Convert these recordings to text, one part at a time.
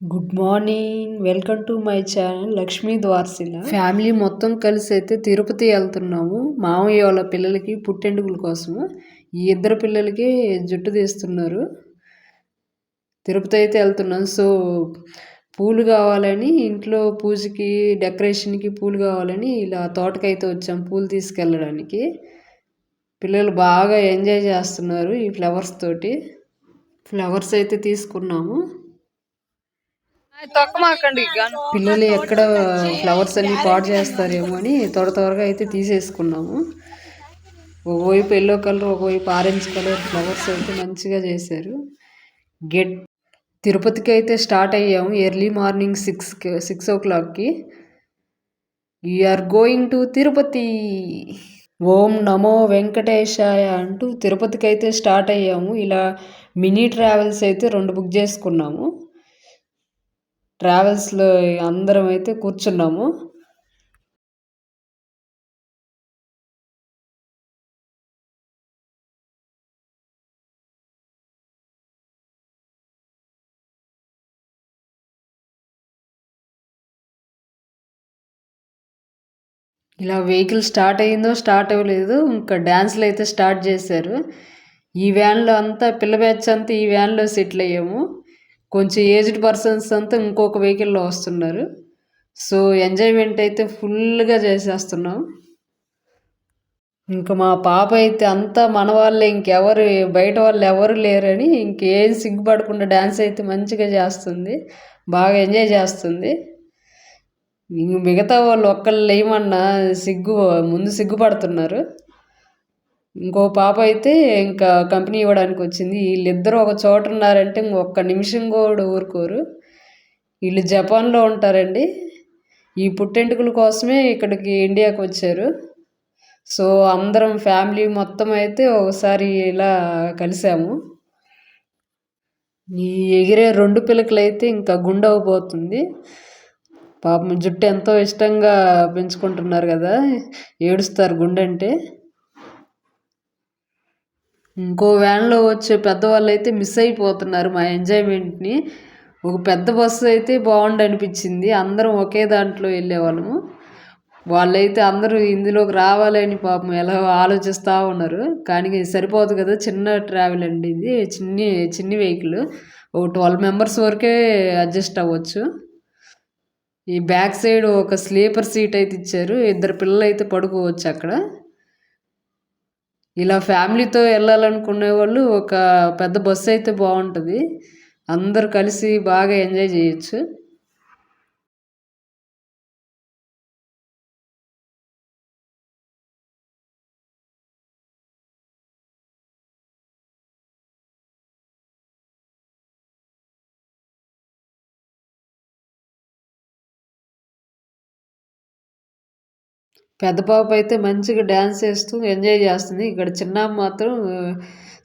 Good morning. Welcome to my channel Lakshmi ద్వార్సిల family మొత్తం కలిసి అయితే తిరుపతి వెళ్తున్నాము. మామయ్య వాళ్ళ పిల్లలకి పుట్టెండుకుల కోసము. ఈ ఇద్దరు పిల్లలకి జుట్టు తీస్తున్నారు. తిరుపతి అయితే వెళ్తున్నాం. సో పూలు కావాలని ఇంట్లో పూజకి డెకరేషన్కి పూలు కావాలని ఇలా తోటకైతే వచ్చాం పూలు తీసుకెళ్ళడానికి. పిల్లలు బాగా ఎంజాయ్ చేస్తున్నారు ఈ ఫ్లవర్స్ తోటి. ఫ్లవర్స్ అయితే తీసుకున్నాము. పిల్లలు ఎక్కడ ఫ్లవర్స్ అన్ని పాడు చేస్తారేమో అని త్వర త్వరగా అయితే తీసేసుకున్నాము. ఒకవైపు ఎల్లో కలర్ ఒకవైపు ఆరెంజ్ కలర్ ఫ్లవర్స్ అయితే మంచిగా చేశారు. గెట్ తిరుపతికి అయితే స్టార్ట్ అయ్యాము ఎర్లీ మార్నింగ్ సిక్స్కి సిక్స్ ఓ క్లాక్కి. Are going to Tirupati. ఓం నమో వెంకటేశాయ అంటూ తిరుపతికి అయితే స్టార్ట్ అయ్యాము. ఇలా మినీ ట్రావెల్స్ అయితే రెండు బుక్ చేసుకున్నాము. ట్రావెల్స్లో అందరం అయితే కూర్చున్నాము. ఇలా వెహికల్ స్టార్ట్ అయ్యిందో స్టార్ట్ అవ్వలేదు. ఇంకా డ్యాన్స్లు అయితే స్టార్ట్ చేశారు. ఈ వ్యాన్లో అంతా పిల్ల బ్యాచ్ అంతా ఈ వ్యాన్లో సెటిల్ అయ్యాము. కొంచెం ఏజ్డ్ పర్సన్స్ అంతా ఇంకొక వెహికల్లో వస్తున్నారు. సో ఎంజాయ్మెంట్ అయితే ఫుల్గా చేసేస్తున్నాం. ఇంకా మా పాప అయితే అంతా మన వాళ్ళే ఇంకెవరు బయట వాళ్ళు ఎవరు లేరని ఇంకేం సిగ్గుపడకుండా డ్యాన్స్ అయితే మంచిగా చేస్తుంది. బాగా ఎంజాయ్ చేస్తుంది. మిగతా వాళ్ళు ఒక్కళ్ళు లేమన్నా సిగ్గు ముందు సిగ్గుపడుతున్నారు. ఇంకో పాప అయితే ఇంకా కంపెనీ ఇవ్వడానికి వచ్చింది. వీళ్ళిద్దరూ ఒక చోట ఉన్నారంటే ఒక్క నిమిషం కూడా ఊరుకోరు. వీళ్ళు జపాన్లో ఉంటారండి. ఈ పుట్టెంటుకల కోసమే ఇక్కడికి ఇండియాకి వచ్చారు. సో అందరం ఫ్యామిలీ మొత్తం అయితే ఒకసారి ఇలా కలిసాము. ఈ ఎగిరే రెండు పిల్లకలైతే ఇంకా ఇంకా గుండవపోతుంది పాపం జుట్టు ఎంతో ఇష్టంగా పెంచుకుంటున్నారు కదా ఏడుస్తారు గుండంటే ఇంకో వ్యాన్లో వచ్చే పెద్దవాళ్ళు అయితే మిస్ అయిపోతున్నారు మా ఎంజాయ్మెంట్ని. ఒక పెద్ద బస్సు అయితే బాగుండు అనిపించింది. అందరం ఒకే దాంట్లో వెళ్ళేవాళ్ళము. వాళ్ళైతే అందరూ ఇందులోకి రావాలని పాపం ఎలా ఆలోచిస్తూ ఉన్నారు. కానీ సరిపోదు కదా చిన్న ట్రావెల్ అండి ఇది. చిన్ని చిన్ని వెహికల్ ఒక ట్వెల్వ్ మెంబర్స్ వరకే అడ్జస్ట్ అవ్వచ్చు. ఈ బ్యాక్ సైడ్ ఒక స్లీపర్ సీట్ అయితే ఇచ్చారు. ఇద్దరు పిల్లలు అయితే పడుకోవచ్చు అక్కడ. ఇలా ఫ్యామిలీతో వెళ్ళాలనుకునే వాళ్ళు ఒక పెద్ద బస్సు అయితే బాగుంటుంది. అందరు కలిసి బాగా ఎంజాయ్ చేయొచ్చు. పెద్ద పాప అయితే మంచిగా డ్యాన్స్ వేస్తూ ఎంజాయ్ చేస్తుంది. ఇక్కడ చిన్న మాత్రం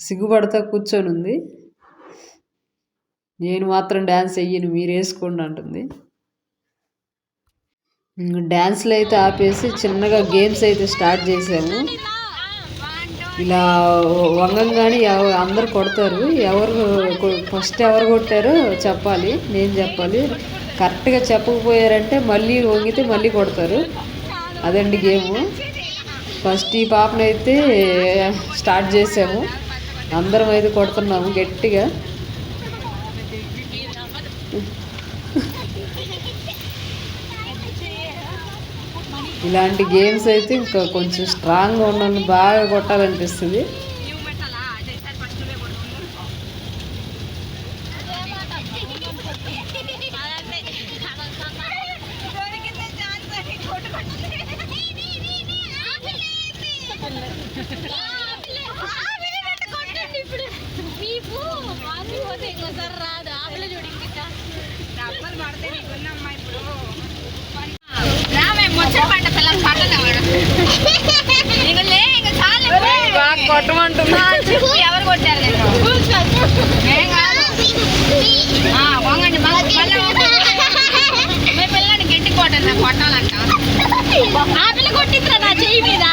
సిగ్గుపడతా కూర్చొని ఉంది. నేను మాత్రం డ్యాన్స్ వెయ్యను మీరు వేసుకోండి అంటుంది. డ్యాన్స్లు అయితే ఆపేసి చిన్నగా గేమ్స్ అయితే స్టార్ట్ చేసాము ఇలా వంగంగానే అందరు కొడతారు. ఎవరు ఫస్ట్ ఎవరు కొట్టారో చెప్పాలి నేను చెప్పాలి. కరెక్ట్గా చెప్పకపోయారంటే మళ్ళీ వంగితే మళ్ళీ కొడతారు. అదండి గేము. ఫస్ట్ ఈ పాపనైతే స్టార్ట్ చేసాము. అందరం అయితే కొడుతున్నాము గట్టిగా. ఇలాంటి గేమ్స్ అయితే ఇంకా కొంచెం స్ట్రాంగ్గా ఉండాలని బాగా కొట్టాలనిపిస్తుంది. కొట్టమంటున్నా ఎవరు కొట్టారు వంగండి మీ పిల్లని గట్టి కొట్టండి కొట్టాలంట ఆ పిల్ల కొట్టిందిరా నా చెయ్యి మీద.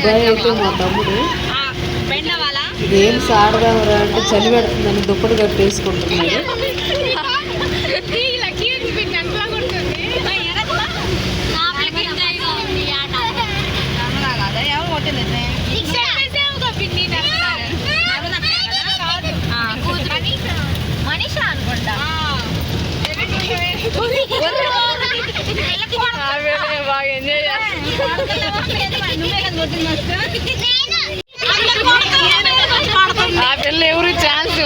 అబ్బాయి అయితే మా తమ్ముడు. గేమ్స్ ఆడదామరా అంటే చలి పెడుతుందని దుప్పటి కట్టేసుకుంటున్నాడు. ఆ పిల్ల ఎవరు ఛాన్స్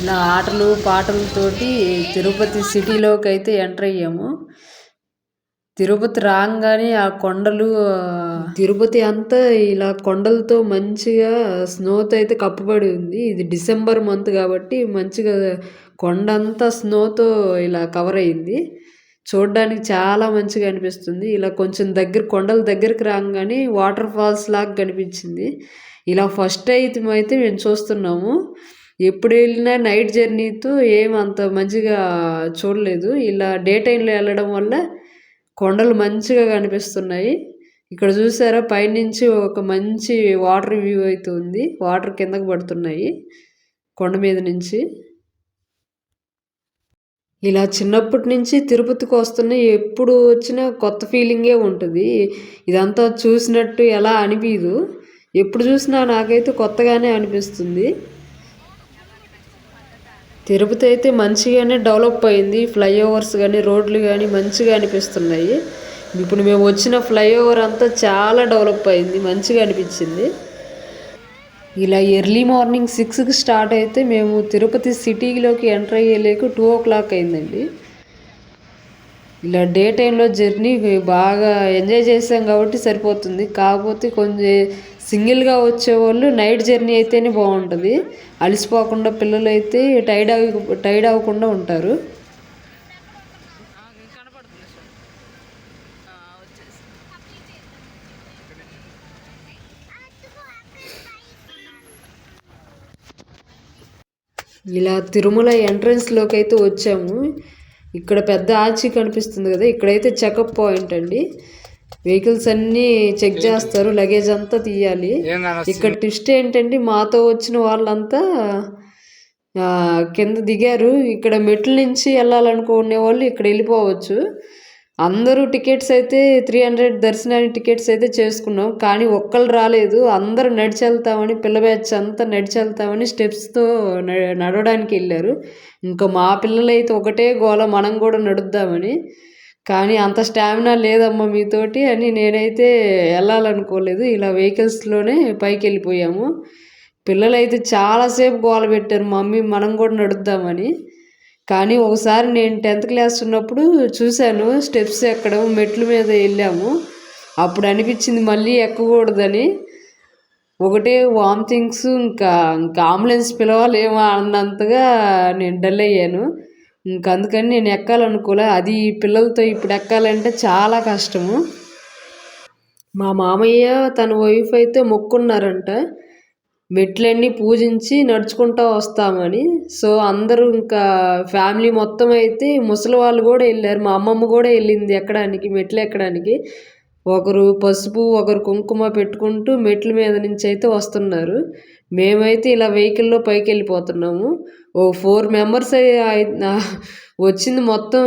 ఇలా ఆటలు పాటలతోటి తిరుపతి సిటీలోకి అయితే ఎంటర్ అయ్యాము. తిరుపతి రాగానే ఆ కొండలు తిరుపతి అంతా ఇలా కొండలతో మంచిగా స్నోతో అయితే కప్పబడి ఉంది. ఇది డిసెంబర్ మంత్ కాబట్టి మంచిగా కొండ అంతా స్నోతో ఇలా కవర్ అయింది. చూడడానికి చాలా మంచిగా అనిపిస్తుంది. ఇలా కొంచెం దగ్గర కొండల దగ్గరికి రాగానే వాటర్ ఫాల్స్ లాగా కనిపించింది. ఇలా ఫస్ట్ అయితే అయితే మేము చూస్తున్నాము. ఎప్పుడు వెళ్ళినా నైట్ జర్నీతో ఏం అంత మంచిగా చూడలేదు. ఇలా డే టైంలో వెళ్ళడం వల్ల కొండలు మంచిగా కనిపిస్తున్నాయి. ఇక్కడ చూసారా? పైనుంచి ఒక మంచి వాటర్ వ్యూ అయితే ఉంది. వాటర్ కిందకు పడుతున్నాయి కొండ మీద నుంచి. ఇలా చిన్నప్పటి నుంచి తిరుపతికి వస్తున్న ఎప్పుడు వచ్చినా కొత్త ఫీలింగే ఉంటుంది. ఇదంతా చూసినట్టు ఎలా అనిపించదు ఎప్పుడు చూసినా నాకైతే కొత్తగానే అనిపిస్తుంది. తిరుపతి అయితే మంచిగానే డెవలప్ అయింది. ఫ్లైఓవర్స్ కానీ రోడ్లు కానీ మంచిగా అనిపిస్తున్నాయి. ఇప్పుడు మేము వచ్చిన ఫ్లైఓవర్ అంతా చాలా డెవలప్ అయింది. మంచిగా అనిపించింది. ఇలా ఎర్లీ మార్నింగ్ సిక్స్కి స్టార్ట్ అయితే మేము తిరుపతి సిటీలోకి ఎంటర్ అయ్యేలేకు టూ ఓ క్లాక్ అయిందండి. ఇలా డే టైంలో జర్నీ బాగా ఎంజాయ్ చేసాం కాబట్టి సరిపోతుంది. కాకపోతే కొంచెం సింగిల్గా వచ్చేవాళ్ళు నైట్ జర్నీ అయితేనే బాగుంటుంది. అలసిపోకుండా పిల్లలు అయితే టైర్డ్ అవి టైర్డ్ అవ్వకుండా ఉంటారు. ఇలా తిరుమల ఎంట్రన్స్లోకి అయితే వచ్చాము. ఇక్కడ పెద్ద ఆర్చి కనిపిస్తుంది కదా ఇక్కడైతే చెకప్ పాయింట్ అండి. వెహికల్స్ అన్నీ చెక్ చేస్తారు లగేజ్ అంతా తీయాలి. ఇక్కడ ట్విస్ట్ ఏంటంటే మాతో వచ్చిన వాళ్ళంతా కింద దిగారు. ఇక్కడ మెట్ల నుంచి వెళ్ళాలనుకునే వాళ్ళు ఇక్కడ వెళ్ళిపోవచ్చు. అందరూ టికెట్స్ అయితే త్రీ హండ్రెడ్ దర్శనానికి టికెట్స్ అయితే చేసుకున్నాం. కానీ ఒక్కళ్ళు రాలేదు. అందరూ నడిచి వెళ్తామని పిల్ల బ్యాచ్ అంతా నడిచి వెళ్తామని స్టెప్స్తో నడవడానికి వెళ్ళారు. ఇంకా మా పిల్లలైతే ఒకటే గోల మనం కూడా నడుద్దామని. కానీ అంత స్టామినా లేదమ్మా మీతోటి అని నేనైతే వెళ్ళాలనుకోలేదు. ఇలా వెహికల్స్లోనే పైకి వెళ్ళిపోయాము పిల్లలైతే చాలాసేపు గోల పెట్టారు. మమ్మీ మనం కూడా నడుద్దామని. కానీ ఒకసారి నేను టెన్త్ క్లాస్ ఉన్నప్పుడు చూశాను స్టెప్స్ ఎక్కడం మెట్ల మీద వెళ్ళాము. అప్పుడు అనిపించింది మళ్ళీ ఎక్కకూడదని. ఒకటే వామిటింగ్స్ ఇంకా ఇంకా అంబులెన్స్ పిలవాలేమో అన్నంతగా నేను డల్ అయ్యాను. ఇంక అందుకని నేను ఎక్కాలనుకోలే. అది పిల్లలతో ఇప్పుడు ఎక్కాలంటే చాలా కష్టము. మా మామయ్య తన వైఫ్ అయితే మొక్కున్నారంట. మెట్లన్నీ పూజించి నడుచుకుంటూ వస్తామని. సో అందరూ ఇంకా ఫ్యామిలీ మొత్తం అయితే ముసలి వాళ్ళు కూడా వెళ్ళారు. మా అమ్మమ్మ కూడా వెళ్ళింది ఎక్కడానికి మెట్లు ఎక్కడానికి. ఒకరు పసుపు ఒకరు కుంకుమ పెట్టుకుంటూ మెట్ల మీద నుంచి అయితే వస్తున్నారు. మేమైతే ఇలా వెహికల్లో పైకి వెళ్ళిపోతున్నాము. ఓ ఫోర్ మెంబర్స్ వచ్చింది మొత్తం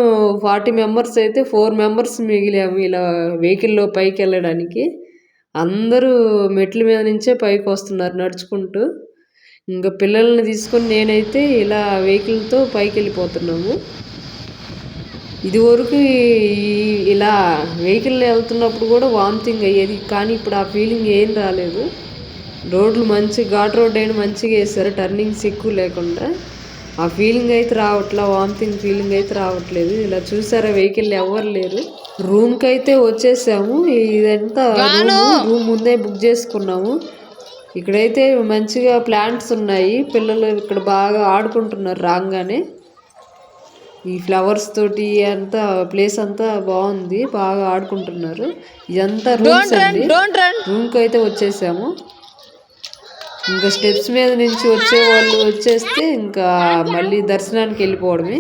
ఫార్టీ మెంబర్స్ అయితే ఫోర్ మెంబర్స్ మిగిలాము ఇలా వెహికల్లో పైకి వెళ్ళడానికి. అందరూ మెట్ల మీద నుంచే పైకి వస్తున్నారు నడుచుకుంటూ. ఇంకా పిల్లల్ని తీసుకొని నేనైతే ఇలా వెహికల్తో పైకి వెళ్ళిపోతున్నాము. ఇదివరకు ఈ- ఇలా వెహికల్ వెళ్తున్నప్పుడు కూడా వామిటింగ్ అయ్యేది కానీ ఇప్పుడు ఆ ఫీలింగ్ ఏం రాలేదు. రోడ్లు మంచి ఘాట్ రోడ్ అయిన మంచిగా వేసారు టర్నింగ్స్ ఎక్కువ లేకుండా. ఆ ఫీలింగ్ అయితే రావట్లా వామిటింగ్ ఫీలింగ్ అయితే రావట్లేదు. ఇలా చూసారా వెహికల్ ఎవరు లేరు. రూమ్కి అయితే వచ్చేసాము. ఇదంతా రూమ్ ముందే బుక్ చేసుకున్నాము. ఇక్కడైతే మంచిగా ప్లాంట్స్ ఉన్నాయి. పిల్లలు ఇక్కడ బాగా ఆడుకుంటున్నారు రాగానే. ఈ ఫ్లవర్స్ తోటి అంతా ప్లేస్ అంతా బాగుంది. బాగా ఆడుకుంటున్నారు. ఇదంతా రూమ్స్ అండి. రూమ్కి అయితే వచ్చేసాము. ఇంకా స్టెప్స్ మీద నుంచి వచ్చే వాళ్ళు వచ్చేస్తే ఇంకా మళ్ళీ దర్శనానికి వెళ్ళిపోవడమే.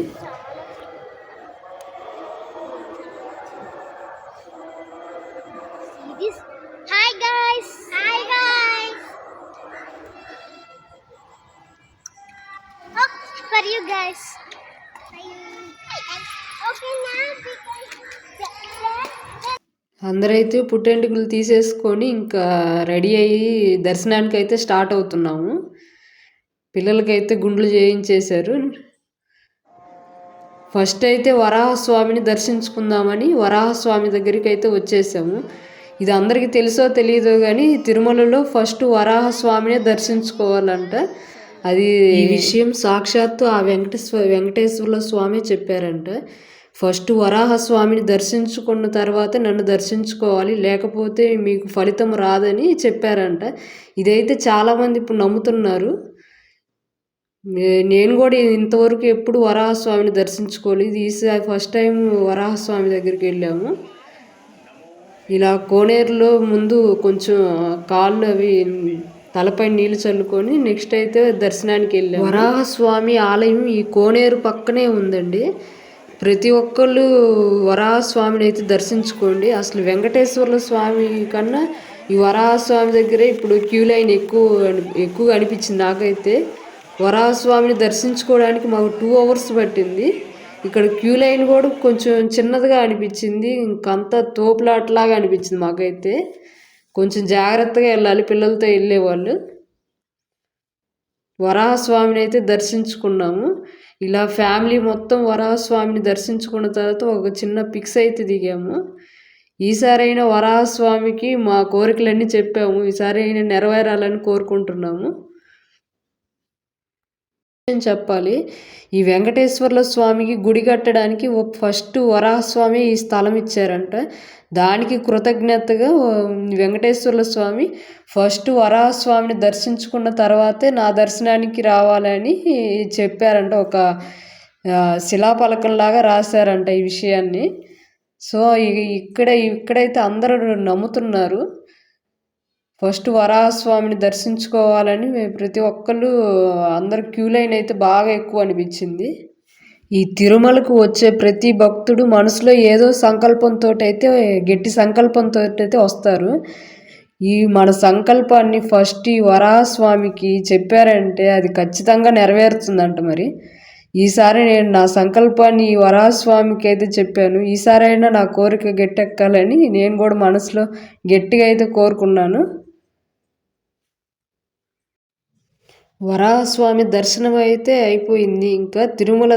అందరైతే పుట్టెంటుకలు తీసేసుకొని ఇంకా రెడీ అయ్యి దర్శనానికి అయితే స్టార్ట్ అవుతున్నాము. పిల్లలకైతే గుండ్లు చేయించేశారు. ఫస్ట్ అయితే వరాహస్వామిని దర్శించుకుందామని వరాహస్వామి దగ్గరికి అయితే వచ్చేసాము. ఇది అందరికీ తెలుసో తెలియదో కానీ తిరుమలలో ఫస్ట్ వరాహస్వామినే దర్శించుకోవాలంట. అది ఈ విషయం సాక్షాత్తు ఆ వెంకటేశ్వర వెంకటేశ్వర స్వామి చెప్పారంట. ఫస్ట్ వరాహస్వామిని దర్శించుకున్న తర్వాత నన్ను దర్శించుకోవాలి లేకపోతే మీకు ఫలితం రాదని చెప్పారంట. ఇదైతే చాలామంది ఇప్పుడు నమ్ముతున్నారు. నేను కూడా ఇంతవరకు ఎప్పుడు వరాహస్వామిని దర్శించుకోలేదు ఈసారి ఫస్ట్ టైం వరాహస్వామి దగ్గరికి వెళ్ళాము. ఇలా కోనేరులో ముందు కొంచెం కాళ్ళు అవి తలపై నీళ్ళు చల్లుకొని నెక్స్ట్ అయితే దర్శనానికి వెళ్ళాము. వరాహస్వామి ఆలయం ఈ కోనేరు పక్కనే ఉందండి. ప్రతి ఒక్కళ్ళు వరాహస్వామిని అయితే దర్శించుకోండి. అసలు వెంకటేశ్వర్ల స్వామి కన్నా ఈ వరాహస్వామి దగ్గరే ఇప్పుడు క్యూ లైన్ ఎక్కువ ఎక్కువగా అనిపించింది నాకైతే. వరాహస్వామిని దర్శించుకోవడానికి మాకు టూ అవర్స్ పట్టింది. ఇక్కడ క్యూ లైన్ కూడా కొంచెం చిన్నదిగా అనిపించింది. ఇంకంతా తోపులాట్లాగా అనిపించింది మాకైతే. కొంచెం జాగ్రత్తగా వెళ్ళాలి పిల్లలతో వెళ్ళేవాళ్ళు. వరాహస్వామిని అయితే దర్శించుకున్నాము. ఇలా ఫ్యామిలీ మొత్తం వరాహస్వామిని దర్శించుకున్న తర్వాత ఒక చిన్న పిక్స్ అయితే దిగాము. ఈసారైనా వరాహస్వామికి మా కోరికలన్నీ చెప్పాము. ఈసారి అయినా నెరవేరాలని కోరుకుంటున్నాము. అని చెప్పాలి. ఈ వెంకటేశ్వర్ల స్వామికి గుడి కట్టడానికి ఫస్ట్ వరాహస్వామి ఈ స్థలం ఇచ్చారంట. దానికి కృతజ్ఞతగా ఆ, వెంకటేశ్వర్ల స్వామి ఫస్ట్ వరాహస్వామిని దర్శించుకున్న తర్వాతే నా దర్శనానికి రావాలని చెప్పారంట. ఒక శిలాపలకంలాగా శిలాఫలకంలాగా రాశారంట ఈ విషయాన్ని. సో ఇక్కడ ఇక్కడైతే అందరూ నమ్ముతున్నారు. ఫస్ట్ వరాహస్వామిని దర్శించుకోవాలని మేము ప్రతి ఒక్కళ్ళు అందరు క్యూ లైన్ అయితే బాగా ఎక్కువ అనిపించింది. ఈ తిరుమలకు వచ్చే ప్రతి భక్తుడు మనసులో ఏదో సంకల్పంతో అయితే గట్టి సంకల్పంతో అయితే వస్తారు. ఈ మన సంకల్పాన్ని ఫస్ట్ ఈ వరాహస్వామికి చెప్పారంటే అది ఖచ్చితంగా నెరవేరుతుందంట మరి. ఈసారి నేను నా సంకల్పాన్ని ఈ వరాహస్వామికి అయితే చెప్పాను. ఈసారైనా నా కోరిక గట్టెక్కాలని నేను కూడా మనసులో గట్టిగా అయితే కోరుకున్నాను. వరాహస్వామి దర్శనం అయితే అయిపోయింది. ఇంకా తిరుమల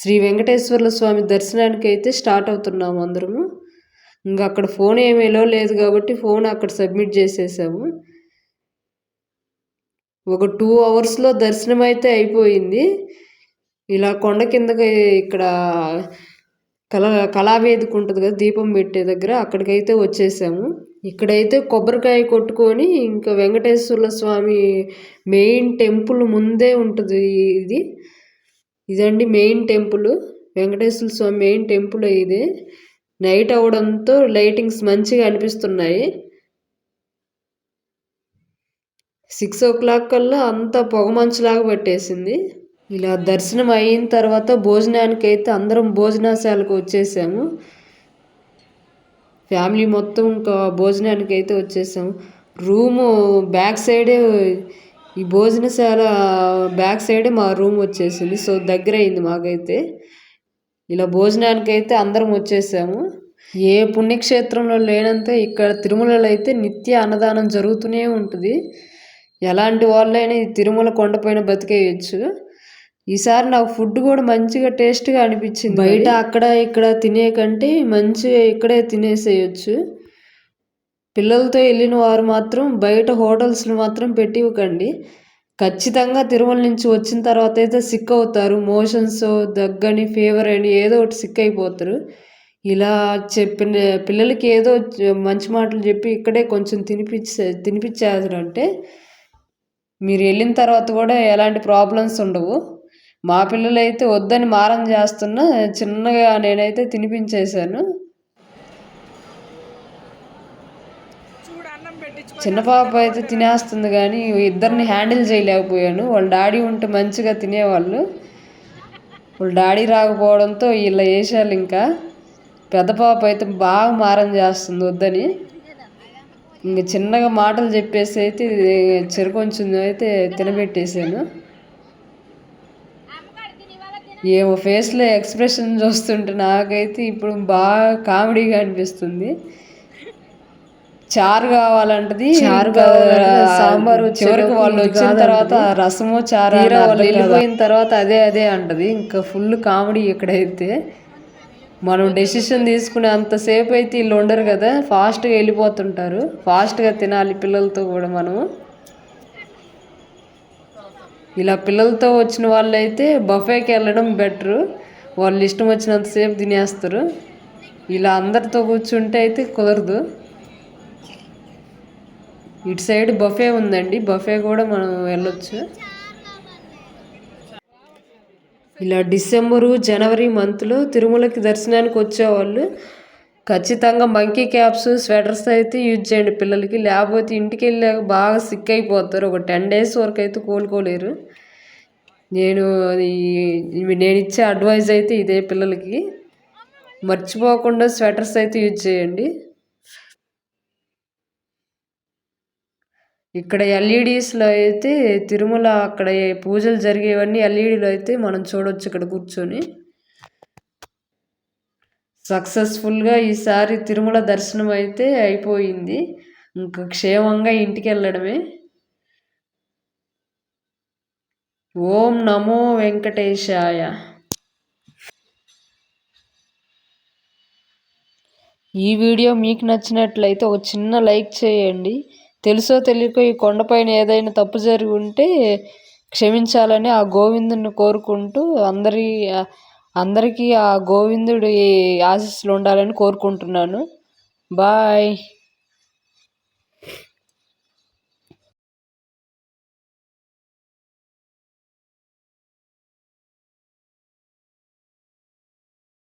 శ్రీ వెంకటేశ్వర్ల స్వామి దర్శనానికి అయితే స్టార్ట్ అవుతున్నాము అందరము. ఇంకా అక్కడ ఫోన్ ఏమీ లేదు కాబట్టి ఫోన్ అక్కడ సబ్మిట్ చేసేసాము. ఒక టూ అవర్స్లో దర్శనం అయితే అయిపోయింది. ఇలా కొండ కిందకి ఇక్కడ కళ కళావేదిక ఉంటుంది కదా దీపం పెట్టే దగ్గర అక్కడికైతే వచ్చేసాము. ఇక్కడైతే కొబ్బరికాయ కొట్టుకొని ఇంకా వెంకటేశ్వర స్వామి మెయిన్ టెంపుల్ ముందే ఉంటుంది ఇది. ఇదండి main temple. Venkateswara Swami main temple ఇది. నైట్ అవడంతో లైటింగ్స్ మంచిగా అనిపిస్తున్నాయి. సిక్స్ ఓ క్లాక్ కల్లా అంతా పొగమంచులాగా పట్టేసింది. ఇలా దర్శనం అయిన తర్వాత భోజనానికి అయితే అందరం భోజనశాలకు వచ్చేసాము. ఫ్యామిలీ మొత్తం ఇంకా భోజనానికి అయితే వచ్చేసాము రూము బ్యాక్ సైడే ఈ భోజనశాల బ్యాక్ సైడే మా రూమ్ వచ్చేసింది. సో దగ్గర అయింది మాకైతే. ఇలా భోజనానికి అయితే అందరం వచ్చేసాము. ఏ పుణ్యక్షేత్రంలో లేనంత ఇక్కడ తిరుమలలో అయితే నిత్య అన్నదానం జరుగుతూనే ఉంటుంది. ఎలాంటి వాళ్ళైనా ఈ తిరుమల కొండపైన బతికేయచ్చు. ఈసారి నాకు ఫుడ్ కూడా మంచిగా టేస్ట్గా అనిపించింది. బయట అక్కడ ఇక్కడ తినే కంటే మంచిగా ఇక్కడే తినేసేయచ్చు. పిల్లలతో వెళ్ళిన వారు మాత్రం బయట హోటల్స్ని మాత్రం పెట్టివ్వకండి. ఖచ్చితంగా తిరుమల నుంచి వచ్చిన తర్వాత అయితే సిక్ అవుతారు. మోషన్స్ దగ్గని ఫీవర్ అని ఏదో ఒకటి సిక్ అయిపోతారు. ఇలా చెప్పిన పిల్లలకి ఏదో మంచి మాటలు చెప్పి ఇక్కడే కొంచెం తినిపించే తినిపించారంటే మీరు వెళ్ళిన తర్వాత కూడా ఎలాంటి ప్రాబ్లమ్స్ ఉండవు. మా పిల్లలైతే వద్దని మారం చేస్తున్నా చిన్నగా నేనైతే తినిపించేశాను. చిన్న పాప అయితే తినేస్తుంది కానీ ఇద్దరిని హ్యాండిల్ చేయలేకపోయాను. వాళ్ళ డాడీ ఉంటే మంచిగా తినేవాళ్ళు. వాళ్ళ డాడీ రాకపోవడంతో ఇలా వేసాలు ఇంకా. పెద్ద పాప అయితే బాగా మారం చేస్తుంది వద్దని. ఇంక చిన్నగా మాటలు చెప్పేసి అయితే చెరు కొంచెం అయితే తినబెట్టేశాను. ఏమో ఫేస్లో ఎక్స్ప్రెషన్ చూస్తుంటే నాకైతే ఇప్పుడు బాగా కామెడీగా అనిపిస్తుంది. చారు కావాలంటది చారు సాంబార్ చివరికి వాళ్ళు వచ్చిన తర్వాత రసము చారు వాళ్ళు వెళ్ళిపోయిన తర్వాత అదే అదే అంటది. ఇంకా ఫుల్ కామెడీ ఇక్కడైతే. మనం డెసిషన్ తీసుకునే అంతసేపు అయితే వీళ్ళు ఉండరు కదా. ఫాస్ట్గా వెళ్ళిపోతుంటారు. ఫాస్ట్గా తినాలి పిల్లలతో కూడా మనము. ఇలా పిల్లలతో వచ్చిన వాళ్ళైతే బఫేకి వెళ్ళడం బెటరు. వాళ్ళు ఇష్టం వచ్చినంతసేపు తినేస్తారు. ఇలా అందరితో కూర్చుంటే అయితే కుదరదు. ఇటు సైడ్ బఫే ఉందండి. బఫే కూడా మనం వెళ్ళొచ్చు. ఇలా డిసెంబరు జనవరి మంత్లో తిరుమలకి దర్శనానికి వచ్చేవాళ్ళు. ఖచ్చితంగా మంకీ క్యాప్స్ స్వెటర్స్ అయితే యూజ్ చేయండి పిల్లలకి. లేకపోతే ఇంటికి వెళ్ళాక బాగా సిక్ అయిపోతారు. ఒక టెన్ డేస్ వరకు అయితే కోలుకోలేరు. నేను నేను ఇచ్చే అడ్వైజ్ అయితే ఇదే పిల్లలకి. మర్చిపోకుండా స్వెటర్స్ అయితే యూజ్ చేయండి. ఇక్కడ ఎల్ఈడీస్లో అయితే తిరుమల అక్కడ పూజలు జరిగేవన్నీ ఎల్ఈడీలో అయితే మనం చూడొచ్చు ఇక్కడ కూర్చొని. సక్సెస్ఫుల్గా ఈసారి తిరుమల దర్శనం అయితే అయిపోయింది. ఇంకా క్షేమంగా ఇంటికి వెళ్ళడమే ఓం నమో వెంకటేశాయ. ఈ వీడియో మీకు నచ్చినట్లయితే ఒక చిన్న లైక్ చేయండి. తెలుసో తెలియకో ఈ కొండపైన ఏదైనా తప్పు జరిగి ఉంటే క్షమించాలని ఆ గోవిందుని కోరుకుంటూ అందరి అందరికీ ఆ గోవిందుడి ఆశీస్సులు ఉండాలని కోరుకుంటున్నాను. బాయ్.